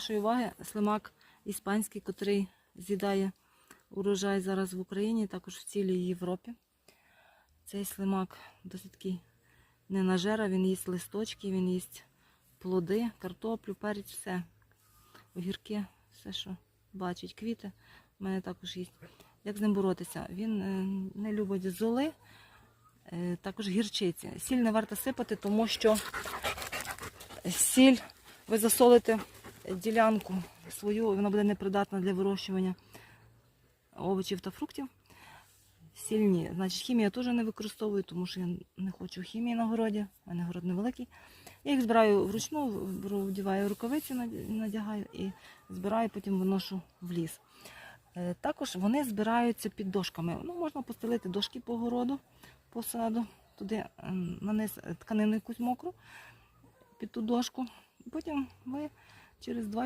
Вашої уваги слимак іспанський, котрий з'їдає урожай зараз в Україні, також в цілій Європі. Цей слимак досить такий ненажера, він їсть листочки, він їсть плоди, картоплю, перець, все. Огірки, все, що бачить, квіти. У мене також їсть. Як з ним боротися? Він е, не любить золи, е, також гірчиці. Сіль не варто сипати, тому що сіль ви засолите ділянку свою, вона буде непридатна для вирощування овочів та фруктів. Сільні. Значить, хімію я теж не використовую, тому що я не хочу хімії на городі. У мене город невеликий. Я їх збираю вручну, вдіваю рукавиці, надягаю і збираю, потім виношу в ліс. Е, Також вони збираються під дошками. Ну, можна постелити дошки по городу, по саду, туди ем, на низ тканину якусь мокру під ту дошку. Потім ви через два